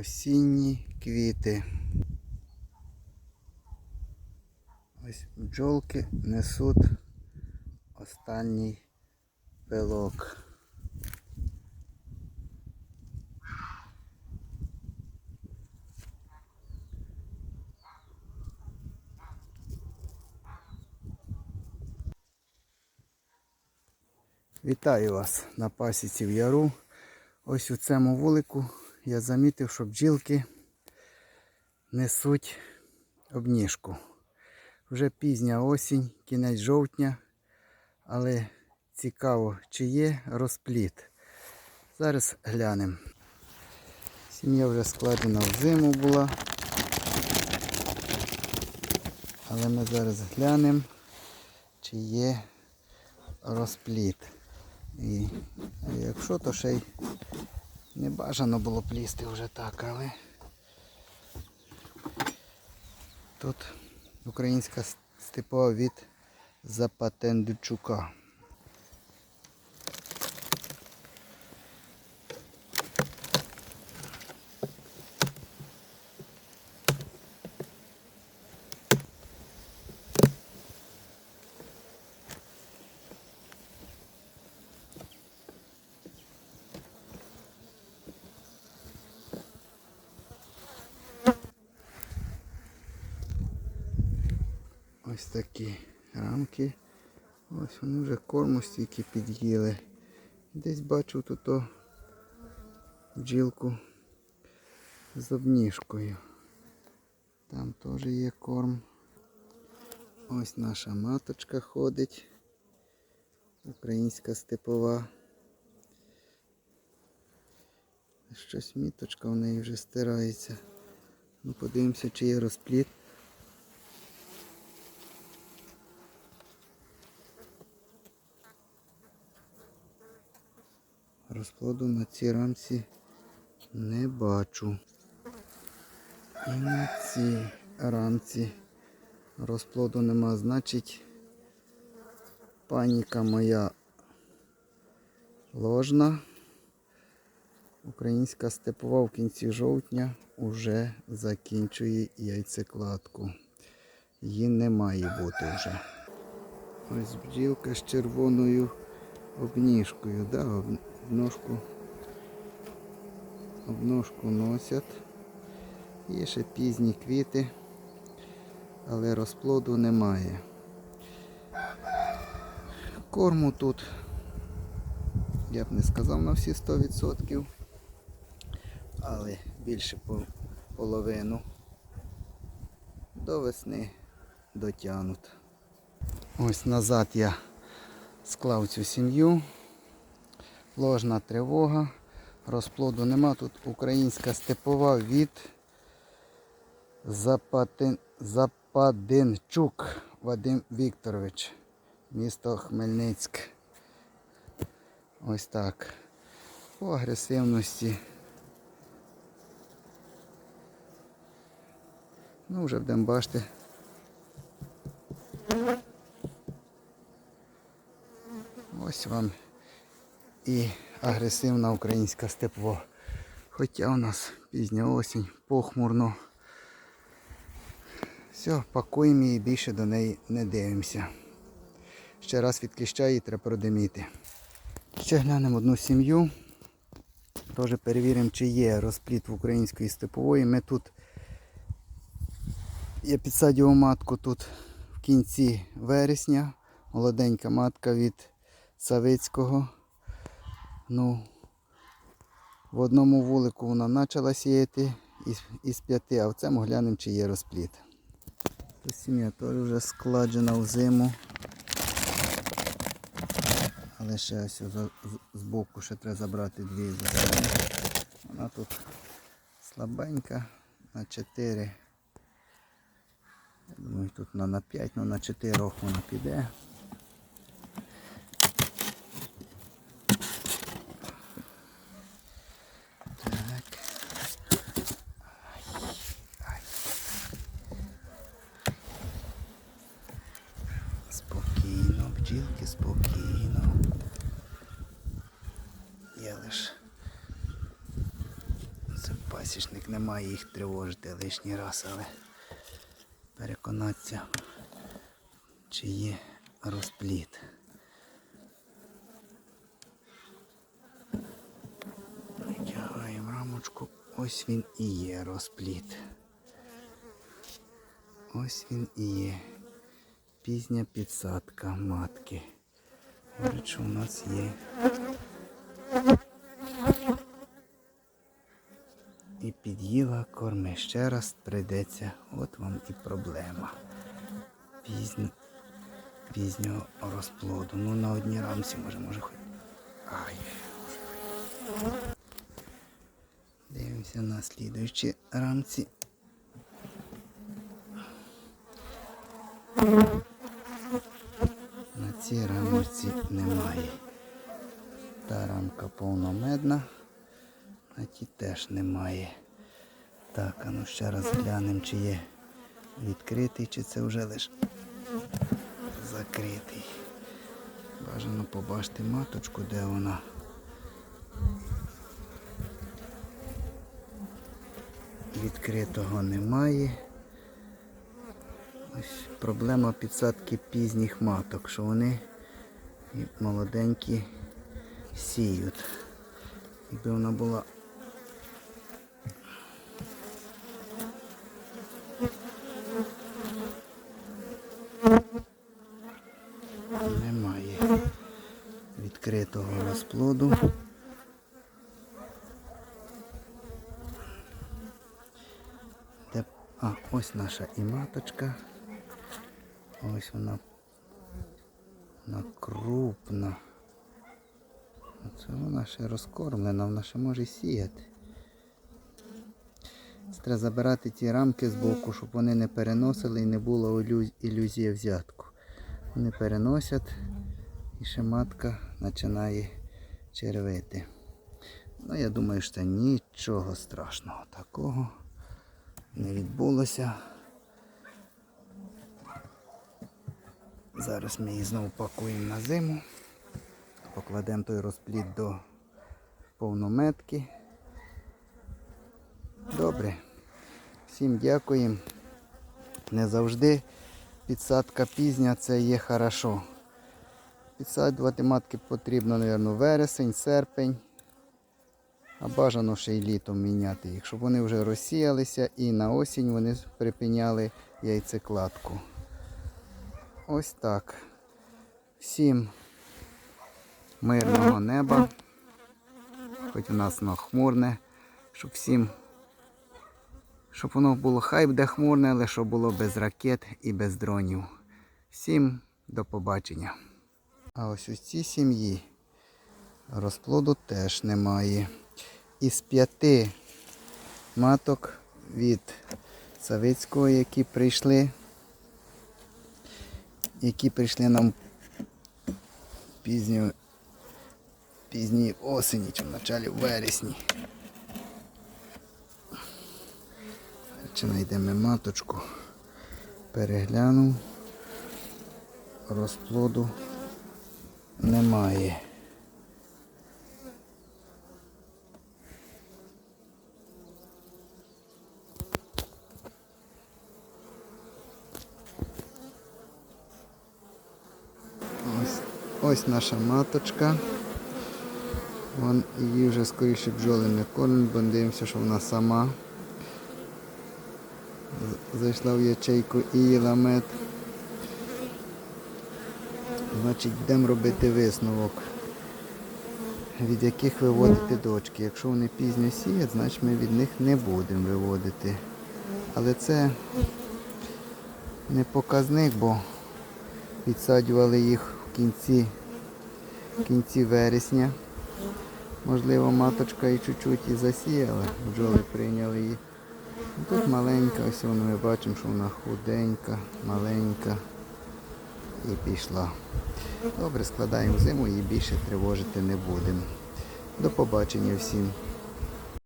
осінні квіти. Ось бджолки несуть останній пилок. Вітаю вас на пасіці в яру. Ось у цьому вулику я замітив, що бджілки несуть обніжку. Вже пізня осінь, кінець жовтня, але цікаво, чи є розпліт. Зараз глянемо. Сім'я вже складена в зиму була. Але ми зараз глянемо, чи є розпліт. І якщо, то ще й не бажано було плісти вже так, але тут українська степова від Запатендчука. Ось такі рамки. Ось вони вже корму стільки під'їли. Десь бачу тут о бджілку з обніжкою. Там теж є корм. Ось наша маточка ходить. Українська степова. Щось міточка в неї вже стирається. Ну, подивимося, чи є розпліт. Розплоду на цій рамці не бачу. І на цій рамці розплоду нема, значить паніка моя ложна. Українська степова в кінці жовтня уже закінчує яйцекладку. Її не має бути вже. Ось бджілка з червоною обніжкою, да, обножку, обножку носять. Є ще пізні квіти, але розплоду немає. Корму тут, я б не сказав на всі 100%, але більше по- половину до весни дотягнуть. Ось назад я склав цю сім'ю. Ложна тривога. Розплоду нема. Тут українська степова від Запатин... Западинчук Вадим Вікторович. Місто Хмельницьк. Ось так. По агресивності. Ну, вже будемо бачити. Ось вам і агресивна українська степова. Хоча у нас пізня осінь, похмурно. Все, пакуємо її, більше до неї не дивимося. Ще раз від кліща її треба продиміти. Ще глянемо одну сім'ю. Теж перевіримо, чи є розпліт в української степової. Ми тут я підсадював матку тут в кінці вересня. Молоденька матка від Савицького. Ну, в одному вулику вона почала сіяти із, із п'яти, а в цьому глянемо, чи є розпліт. Сім'я теж вже складена в зиму. Але ще ось з, боку ще треба забрати дві зелені. Вона тут слабенька на 4. Я думаю, тут на, на 5, але на 4 років вона піде. Спокійно, бджілки, спокійно. Я лиш це пасічник, немає їх тривожити лишній раз, але переконатися, чи є розпліт. Витягаємо рамочку. Ось він і є розпліт. Ось він і є. Пізня підсадка матки. Говорить, що у нас є. І під'їла корми. Ще раз прийдеться. От вам і проблема. Пізнь, пізнього розплоду. Ну на одній рамці може, може хоч. Ай. Дивимося на слідуючі рамці. Цій рамочці немає. Та рамка повномедна, на тій теж немає. Так, а ну ще раз глянемо, чи є відкритий, чи це вже лише закритий. Бажано побачити маточку, де вона. Відкритого немає. Ось проблема підсадки пізніх маток, що вони молоденькі сіють. Якби вона була немає відкритого розплоду. А, ось наша і маточка. Ось вона. Вона крупна. Це вона ще розкормлена, вона ще може сіяти. Це Треба забирати ті рамки з боку, щоб вони не переносили і не було ілюзії взятку. Вони переносять і ще матка починає червити. Ну, я думаю, що нічого страшного такого не відбулося. Зараз ми її знову пакуємо на зиму. Покладемо той розплід до повнометки. Добре. Всім дякуємо. Не завжди підсадка пізня це є хорошо. Підсаджувати матки потрібно, мабуть, вересень, серпень. А бажано ще й літом міняти їх, щоб вони вже розсіялися і на осінь вони припиняли яйцекладку. Ось так. Всім мирного неба. Хоч у нас воно хмурне, щоб всім, щоб воно було хай буде хмурне, але щоб було без ракет і без дронів. Всім до побачення. А ось у цій сім'ї розплоду теж немає. Із п'яти маток від Савицького, які прийшли, які прийшли нам пізньо, пізній осені чи в началі вересні. Чи знайдемо маточку, переглянув, розплоду немає. Ось, наша маточка. Вон її вже скоріше бджоли не кормлять, бо дивимося, що вона сама. Зайшла в ячейку і їла мед. Значить, будемо робити висновок, від яких виводити дочки. Якщо вони пізньо сіють, значить ми від них не будемо виводити. Але це не показник, бо підсаджували їх в кінці, кінці вересня. Можливо, маточка і чуть-чуть і засіяла, бджоли прийняли її. Ну, Тут маленька, ось воно ми бачимо, що вона худенька, маленька і пішла. Добре, складаємо зиму і більше тривожити не будемо. До побачення всім.